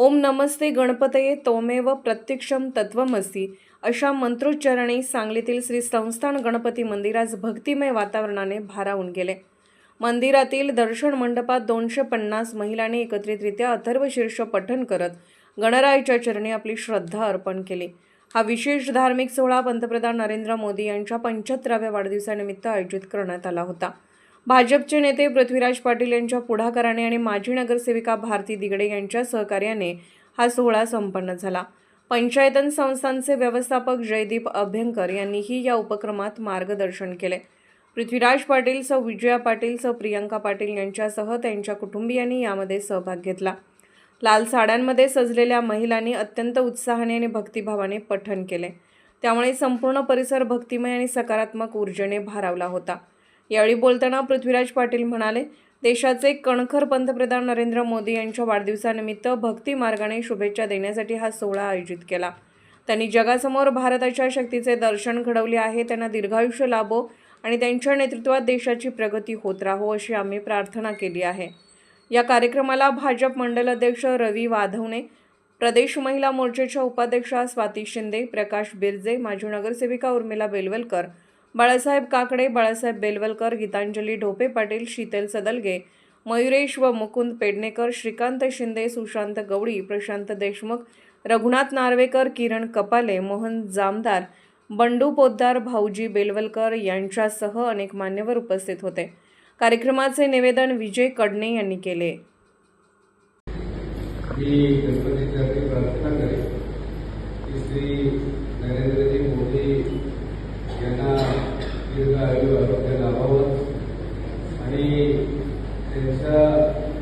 ओम नमस्ते गणपतये तोमेव प्रत्यक्षम तत्वमसी अशा मंत्रोच्चारणे सांगलीतील श्री संस्थान गणपती मंदिर आज भक्तिमय वातावरणाने भारावून गेले. मंदिरातील दर्शन मंडपात दोनशे पन्नास महिलांनी एकत्रितरित्या अथर्वशीर्ष पठण करत गणरायाच्या चरणी आपली श्रद्धा अर्पण केली. हा विशेष धार्मिक सोहळा पंतप्रधान नरेंद्र मोदी यांच्या पंच्याहत्तराव्या वाढदिवसानिमित्त आयोजित करण्यात आला होता. भाजपचे नेते पृथ्वीराज पाटील यांच्या पुढाकाराने आणि माजी नगरसेविका भारती दिगडे यांच्या सहकार्याने हा सोहळा संपन्न झाला. पंचायतन संस्थांचे व्यवस्थापक जयदीप अभ्यंकर यांनीही या उपक्रमात मार्गदर्शन केले. पृथ्वीराज पाटील सौ. विजया पाटील सौ. प्रियंका पाटील यांच्यासह त्यांच्या कुटुंबियांनी यामध्ये सहभाग घेतला. लाल साड्यांमध्ये सजलेल्या महिलांनी अत्यंत उत्साहाने आणि भक्तिभावाने पठण केले. त्यामुळे संपूर्ण परिसर भक्तिमय आणि सकारात्मक ऊर्जेने भारावला होता. यावेळी बोलताना पृथ्वीराज पाटील म्हणाले देशाचे कणखर पंतप्रधान नरेंद्र मोदी यांच्या वाढदिवसानिमित्त भक्ती मार्गाने शुभेच्छा देण्यासाठी हा सोहळा आयोजित केला. त्यांनी जगासमोर भारताच्या शक्तीचे दर्शन घडवले आहे त्यांना दीर्घायुष्य लाभो आणि त्यांच्या नेतृत्वात देशाची प्रगती होत राहो अशी आम्ही प्रार्थना केली आहे. या कार्यक्रमाला भाजप मंडल अध्यक्ष रवी वाधवने प्रदेश महिला मोर्चाच्या उपाध्यक्षा स्वाती शिंदे प्रकाश बिरजे माजी नगरसेविका उर्मिला बेलवलकर बाळासाहेब काकडे बाळासाहेब बेलवलकर गीतांजली ढोपे पाटील शीतल सदलगे मयुरेश व मुकुंद पेडणेकर श्रीकांत शिंदे सुशांत गवळी प्रशांत देशमुख रघुनाथ नार्वेकर किरण कपाले मोहन जामदार बंडू पोद्दार भाऊजी बेलवलकर यांच्यासह अनेक मान्यवर उपस्थित होते. कार्यक्रमाचे निवेदन विजय कडणे यांनी केले मी गणपतीसाठी प्रार्थना करेन की श्री नरेंद्रजी मोदी यांना दीर्घ आयु आरोग्य लाभावं आणि त्यांचं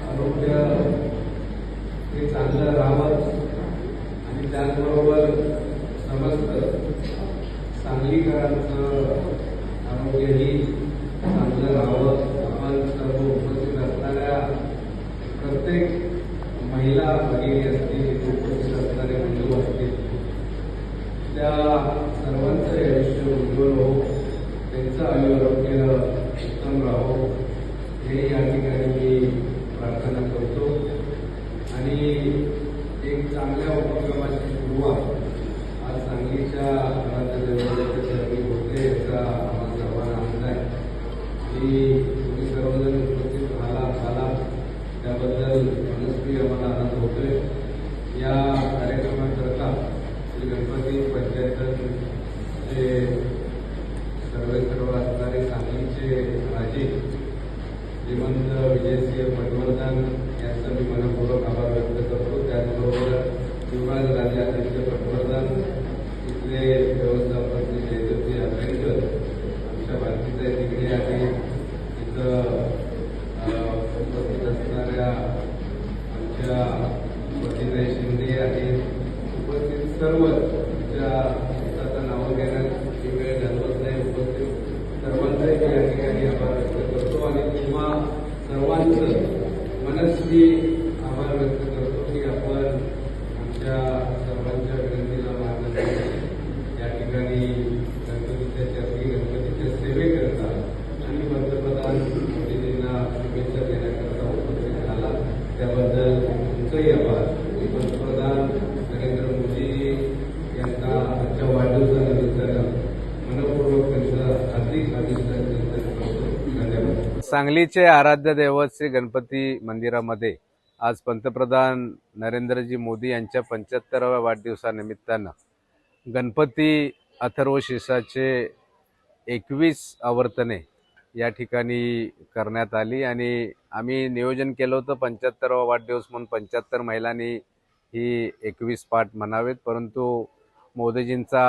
आरोग्य हे चांगलं राहावं आणि त्याचबरोबर समस्त सांगलीकरांचं आरोग्यही चांगलं राहावं आपण सर्व उपस्थित असणाऱ्या प्रत्येक महिला भगिनी असतील उपस्थित असणारे बंधू असतील त्या सर्वांचं आयुष्य उज्ज्वल हो त्यांचं आयुआरोग्य उत्तम राहो हे या ठिकाणी मी प्रार्थना करतो. एक चांगल्या उपक्रमाची सुरुवात. आज सांगलीच्या राज्यदेवतेच्या चरणी होते याचा आम्हाला सर्वांना आनंद आहे. की तुम्ही सर्वजण उपस्थित राहिला झाला त्याबद्दल मनस्वी आम्हाला आनंद होतोय. या कार्यक्रमाकरता श्री गणपती पंचायतचे सर्वे सर्व असणारे सांगलीचे राजे श्रीमंत विजयसिंह पटवर्धन यांचा मी मनपूर्वक आभार व्यक्त करतो. त्याचबरोबर युवराज राजे अध्यक्ष पटवर्धन इथले व्यवस्थापक श्री जयदेवजी अभ्यंकर आमच्या भारतीचे तिकडे आहे इथं उपस्थित असणाऱ्या आमच्या पतीताई शिंदे आहेत उपस्थित सर्वच तुमच्या स्वतःचं नावं घेण्यात ही वेळ घालवत नाही उपस्थित सर्वांचाही मी या ठिकाणी आभार व्यक्त करतो आणि तुम्हा सर्वांचं मनस्वी आभार व्यक्त करतो की आपण आमच्या सर्वांच्या विनंतीला मान देऊन या ठिकाणी गणपतीच्या चरणी गणपतीच्या सेवेकरता आणि पंतप्रधान मोदीजींना शुभेच्छा देण्याकरता उपस्थित झाला त्याबद्दल तुमचंही आभार मी पंतप्रधान नरेंद्र मोदी यांना आजच्या वाढदिवसानिमित्तानं मनपूर्वक त्यांचं हार्दिक अभिनंदन करतो धन्यवाद सांगलीचे आराध्य दैवत श्री गणपती मंदिरामध्ये आज पंतप्रधान नरेंद्रजी मोदी यांच्या पंच्याहत्तराव्या वाढदिवसानिमित्तानं गणपती अथर्वशिषाचे एकवीस आवर्तने या ठिकाणी करण्यात आली आणि आम्ही नियोजन केलं होतं पंच्याहत्तरावा वाढदिवस म्हणून पंच्याहत्तर महिलांनी ही एकवीस पाठ म्हणावेत. परंतु मोदीजींचा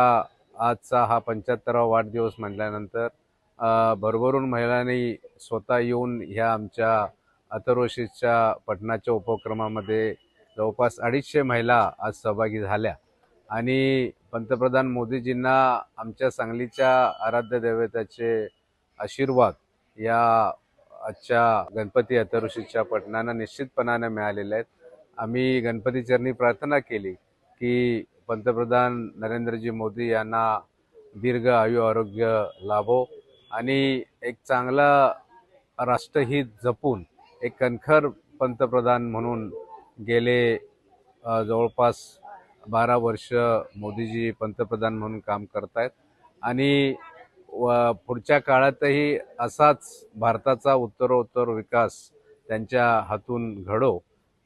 आजचा हा पंच्याहत्तरावा वाढदिवस म्हटल्यानंतर भरभरून महिलांनी स्वतः येऊन ह्या आमच्या अथर्वशीच्या पठणाच्या उपक्रमामध्ये जवळपास अडीचशे महिला आज सहभागी झाल्या. आणि पंतप्रधान मोदीजींना आमच्या सांगलीच्या आराध्य दैवताचे आशीर्वाद या आजच्या गणपती अथर्वशीच्या पठणानं निश्चितपणानं मिळालेले आहेत. आम्ही गणपती चरणी प्रार्थना केली की पंतप्रधान नरेंद्रजी मोदी यांना दीर्घ आयु आरोग्य लाभो. आणि एक चांगला राष्ट्रहित जपून एक कणखर पंतप्रधान म्हणून गेले जवळपास बारा वर्ष मोदीजी पंतप्रधान म्हणून काम करतायत. आणि व पुढच्या काळातही असाच भारताचा उत्तरोत्तर विकास त्यांच्या हातून घडो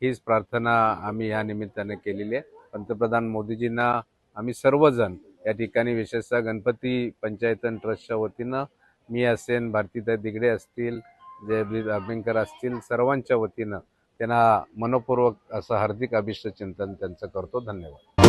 हीच प्रार्थना आम्ही या निमित्ताने केलेली आहे. पंतप्रधान मोदीजींना आम्ही सर्वजण या ठिकाणी विशेषतः गणपती पंचायतन ट्रस्टच्या वतीनं मी असेन भारतीताई दिगडे असतील जयबीर अभ्यंकर असतील सर्वांच्या वतीनं त्यांना मनपूर्वक असं हार्दिक अभिष्ट चिंतन त्यांचं करतो. धन्यवाद.